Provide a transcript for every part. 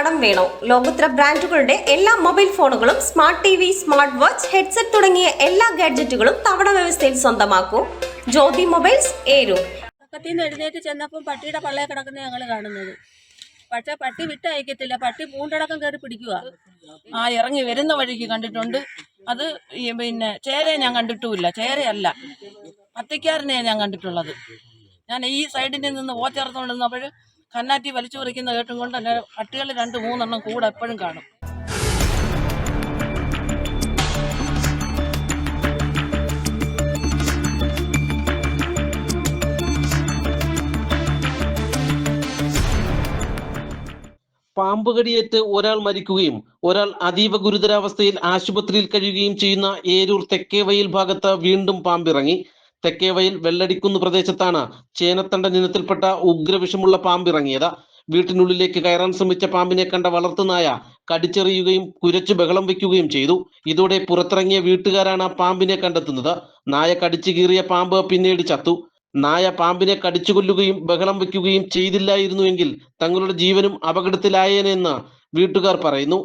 കടം വേണോ? ലോകോത്തര ബ്രാൻഡുകളുടെ എല്ലാ മൊബൈൽ ഫോണുകളും smart T V smart watch headset തുടങ്ങിയ എല്ലാ ഗാഡ്ജറ്റുകളും തവണ വ്യവസ്ഥയിൽ സ്വന്തമാക്കൂ. ജ്യോതി മൊബൈൽസ് ഏരു. എഴുന്നേറ്റ് ചെന്നപ്പോൾ പട്ടിയുടെ പള്ളയെ കിടക്കുന്ന ഞങ്ങൾ കാണുന്നത്. പക്ഷെ പട്ടി വിട്ടയക്കത്തില്ല. പട്ടി പൂണ്ടടക്കം കയറി പിടിക്കുക ആ ഇറങ്ങി വരുന്ന വഴിക്ക് കണ്ടിട്ടുണ്ട്. അത് പിന്നെ ചേരയെ ഞാൻ കണ്ടിട്ടുമില്ല. ചേരയല്ല. അത്തിക്കാരനെ ഞാൻ കണ്ടിട്ടുള്ളത്. ഞാൻ ഈ സൈഡിൽ നിന്ന് ഓച്ചേർത്തുകൊണ്ടിരുന്നപ്പോൾ കന്നാറ്റി വലിച്ചു പറിക്കുന്ന കേട്ടും കൊണ്ട് തന്നെ പട്ടികൾ രണ്ട് മൂന്നെണ്ണം കൂടെ എപ്പോഴും കാണും. പാമ്പ് കടിയേറ്റ് ഒരാൾ മരിക്കുകയും ഒരാൾ അതീവ ഗുരുതരാവസ്ഥയിൽ ആശുപത്രിയിൽ കഴിയുകയും ചെയ്യുന്ന ഏരൂർ തെക്കേവയൽ ഭാഗത്ത് വീണ്ടും പാമ്പിറങ്ങി. തെക്കേവയൽ വെള്ളടിക്കുന്ന് പ്രദേശത്താണ് ചേനത്തണ്ട ഇനത്തിൽപ്പെട്ട ഉഗ്രവിഷമുള്ള പാമ്പിറങ്ങിയത്. വീട്ടിനുള്ളിലേക്ക് കയറാൻ ശ്രമിച്ച പാമ്പിനെ കണ്ട വളർത്തുനായ കടിച്ചെറിയുകയും കുരച്ചു ബഹളം വയ്ക്കുകയും ചെയ്തു. ഇതോടെ പുറത്തിറങ്ങിയ വീട്ടുകാരാണ് പാമ്പിനെ കണ്ടെത്തുന്നത്. നായ കടിച്ചു കീറിയ പാമ്പ് പിന്നീട് ചത്തു. നായ പാമ്പിനെ കടിച്ചു കൊല്ലുകയും ബഹളം വയ്ക്കുകയും ചെയ്തില്ലായിരുന്നുവെങ്കിൽ തങ്ങളുടെ ജീവനും അപകടത്തിലായേനെന്ന് വീട്ടുകാർ പറയുന്നു.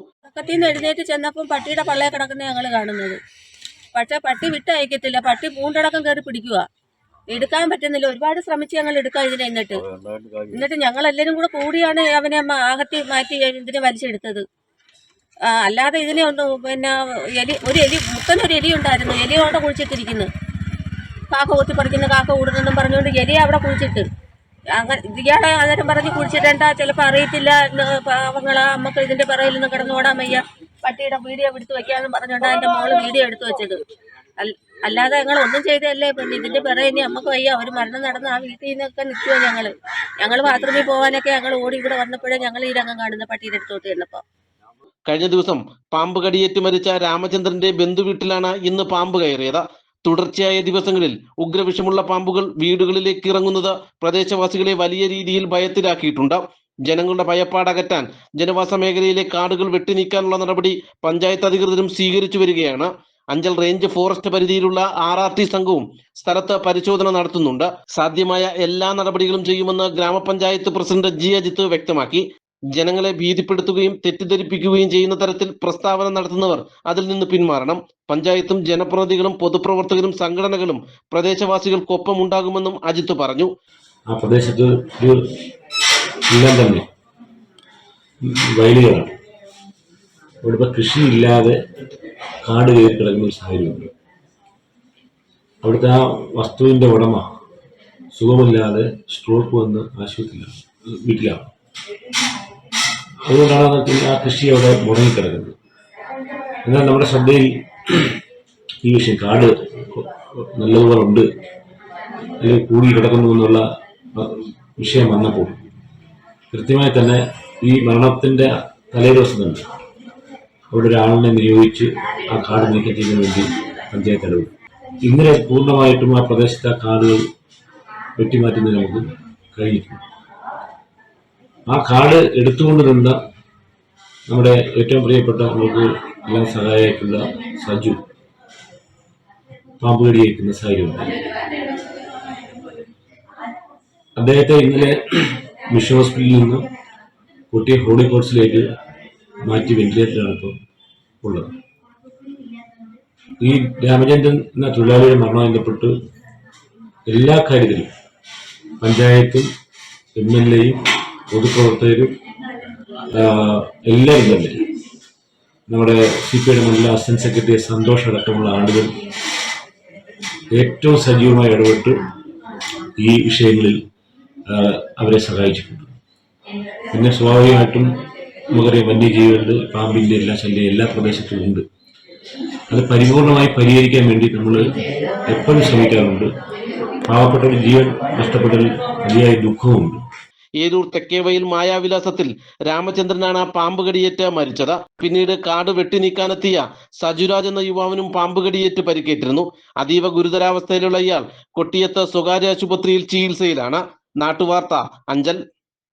എഴുന്നേറ്റ് ചെന്നപ്പം പട്ടിയുടെ പള്ളയെ കിടക്കുന്ന ഞങ്ങൾ കാണുന്നത്. പക്ഷെ പട്ടി വിട്ടയക്കത്തില്ല. പട്ടി പൂണ്ടടക്കം കയറി പിടിക്കുക എടുക്കാൻ പറ്റുന്നില്ല. ഒരുപാട് ശ്രമിച്ച് ഞങ്ങൾ എടുക്കാം ഇതിനെ എന്നിട്ട്. എന്നിട്ട് ഞങ്ങൾ എല്ലാവരും കൂടെ കൂടിയാണ് അവനെ ആകത്തി മാറ്റി ഇതിനെ വലിച്ചെടുത്തത്. അല്ലാതെ ഇതിനെ ഒന്ന് പിന്നെ എലി ഒരു എലി മുത്തനൊരു എലി ഉണ്ടായിരുന്നു. എലി അവിടെ കുഴിച്ചിട്ടിരിക്കുന്നു. കാക്ക കൊത്തി പറിക്കുന്നു. കാക്ക കൂടുന്നെന്നും പറഞ്ഞുകൊണ്ട് എലി അവിടെ കുഴിച്ചിട്ട്. അങ്ങനെ ഇയാളെ അന്നേരം പറഞ്ഞ് കുഴിച്ചിടേണ്ട ചിലപ്പോൾ അറിയത്തില്ല എന്ന് പാവങ്ങളാ. നമുക്ക് ഇതിന്റെ പിറയിൽ നിന്ന് കിടന്നോടാൻ വയ്യ. പട്ടിയുടെ വീഡിയോ എടുത്ത് വെക്കാന്ന് പറഞ്ഞുകൊണ്ട് അതിന്റെ മോൾ വീഡിയോ എടുത്ത് വെച്ചത്. അല്ലാതെ ഞങ്ങൾ ഒന്നും ചെയ്തതല്ലേ. പിന്നെ ഇതിന്റെ പിറകെ ഇനി നമുക്ക് വയ്യ. ഒരു മരണം നടന്ന ആ വീട്ടിൽ നിന്നൊക്കെ നിൽക്കുമോ ഞങ്ങൾ ഞങ്ങൾ ബാത്റൂമിൽ പോകാനൊക്കെ ഞങ്ങൾ ഓടി ഇവിടെ വന്നപ്പോഴേ ഞങ്ങൾ ഈ രംഗം കാണുന്ന പട്ടിയുടെ അടുത്തോട്ട് ചെന്നപ്പോൾ കഴിഞ്ഞ ദിവസം പാമ്പ് കടിയേറ്റ് മരിച്ച രാമചന്ദ്രന്റെ ബന്ധു വീട്ടിലാണ് ഇന്ന് പാമ്പ് കയറിയത്. തുടർച്ചയായ ദിവസങ്ങളിൽ ഉഗ്രവിഷമുള്ള പാമ്പുകൾ വീടുകളിലേക്ക് ഇറങ്ങുന്നത് പ്രദേശവാസികളെ വലിയ രീതിയിൽ ഭയത്തിലാക്കിയിട്ടുണ്ട്. ജനങ്ങളുടെ ഭയപ്പാടകറ്റാൻ ജനവാസ മേഖലയിലെ കാടുകൾ വെട്ടിനീക്കാനുള്ള നടപടി പഞ്ചായത്ത് അധികൃതരും സ്വീകരിച്ചു വരികയാണ്. അഞ്ചൽ റേഞ്ച് ഫോറസ്റ്റ് പരിധിയിലുള്ള ആർ ആർ ടി സംഘവും സ്ഥലത്ത് പരിശോധന നടത്തുന്നുണ്ട്. സാധ്യമായ എല്ലാ നടപടികളും ചെയ്യുമെന്ന് ഗ്രാമപഞ്ചായത്ത് പ്രസിഡന്റ് ജി അജിത്ത് വ്യക്തമാക്കി. ജനങ്ങളെ ഭീതിപ്പെടുത്തുകയും തെറ്റിദ്ധരിപ്പിക്കുകയും ചെയ്യുന്ന തരത്തിൽ പ്രസ്താവന നടത്തുന്നവർ അതിൽ നിന്ന് പിന്മാറണം. പഞ്ചായത്തും ജനപ്രതിനിധികളും പൊതുപ്രവർത്തകരും സംഘടനകളും പ്രദേശവാസികൾക്കൊപ്പം ഉണ്ടാകുമെന്നും അജിത്ത് പറഞ്ഞു. ആ പ്രദേശത്ത് എല്ലാം തന്നെ വയലുകളാണ്. അവിടെ ഇപ്പോൾ കൃഷിയില്ലാതെ കാട് കയറി കിടക്കുന്ന ഒരു സാഹചര്യമുണ്ട്. അവിടുത്തെ ആ വസ്തുവിന്റെ ഉടമ സുഖമില്ലാതെ സ്ട്രോക്ക് വന്ന് ആശുപത്രിയിലാണ് വീട്ടിലാണ്. അതുകൊണ്ടാണ് അത് ആ കൃഷി അവിടെ മുടങ്ങിക്കിടക്കുന്നത്. എന്നാൽ നമ്മുടെ ശ്രദ്ധയിൽ ഈ വിഷയം കാട് നല്ലതുപോലെ ഉണ്ട് അല്ലെങ്കിൽ കൂടി കിടക്കുന്നു എന്നുള്ള വിഷയം വന്നപ്പോൾ കൃത്യമായി തന്നെ ഈ മരണത്തിന്റെ തലേ ദിവസം തന്നെ അവിടെ ഒരാളിനെ നിയോഗിച്ച് ആ കാട് നീക്കം ചെയ്യാൻ വേണ്ടി പഞ്ചായത്ത് അടവ് ഇങ്ങനെ പൂർണമായിട്ടും ആ പ്രദേശത്തെ കാടുകൾ വെട്ടിമാറ്റുന്നതിന് നമുക്ക് കഴിഞ്ഞിട്ടുണ്ട്. ആ കാട് എടുത്തുകൊണ്ട് നിന്ന നമ്മുടെ ഏറ്റവും പ്രിയപ്പെട്ട നമുക്ക് എല്ലാം സഹായമായിട്ടുള്ള സജു പാമ്പ് കടിയേക്കുന്ന സാഹചര്യം അദ്ദേഹത്തെ ഇന്നലെ മിഷൻ ഹോസ്പിറ്റലിൽ നിന്ന് കുട്ടിയെ ഹോളി കോഴ്സിലേക്ക് മാറ്റി വെന്റിലേറ്ററാണ് ഇപ്പോൾ ഉള്ളത്. ഈ രാമചന്ദ്രൻ എന്ന തൊഴിലാളിയുടെ മരണവുമായി ബന്ധപ്പെട്ട് എല്ലാ കാര്യത്തിലും പഞ്ചായത്തും എം എൽ എയും പൊതുപ്രവർത്തകരും എല്ലാവരും തന്നെ നമ്മുടെ സി പി ഐയുടെ മണ്ഡല അസിസ്റ്റന്റ് സെക്രട്ടറി സന്തോഷ് അടക്കമുള്ള ആളുകൾ ഏറ്റവും സജീവമായി ഇടപെട്ട് ഈ വിഷയങ്ങളിൽ അവരെ സഹായിച്ചിട്ടുണ്ട്. പിന്നെ സ്വാഭാവികമായിട്ടും നമുക്കറിയാം വന്യജീവികളുടെ പാമ്പിന്റെ എല്ലാ ശല്യം എല്ലാ പ്രദേശത്തും ഉണ്ട്. അത് പരിപൂർണമായി പരിഹരിക്കാൻ വേണ്ടി നമ്മൾ എപ്പോഴും ശ്രമിക്കാറുണ്ട്. പാവപ്പെട്ട ഒരു ജീവൻ നഷ്ടപ്പെട്ടതിൽ അതിയായ ദുഃഖവുമുണ്ട്. ഏരൂർ തെക്കേവയിൽ മായാവിലാസത്തിൽ രാമചന്ദ്രനാണ് ആ പാമ്പ് കടിയേറ്റ് മരിച്ചത്. പിന്നീട് കാട് വെട്ടിനീക്കാനെത്തിയ സജുരാജ് എന്ന യുവാവിനും പാമ്പ് കടിയേറ്റ് പരിക്കേറ്റിരുന്നു. അതീവ ഗുരുതരാവസ്ഥയിലുള്ള ഇയാൾ കൊട്ടിയത്ത് സ്വകാര്യ ആശുപത്രിയിൽ ചികിത്സയിലാണ്. നാട്ടുവാർത്ത അഞ്ചൽ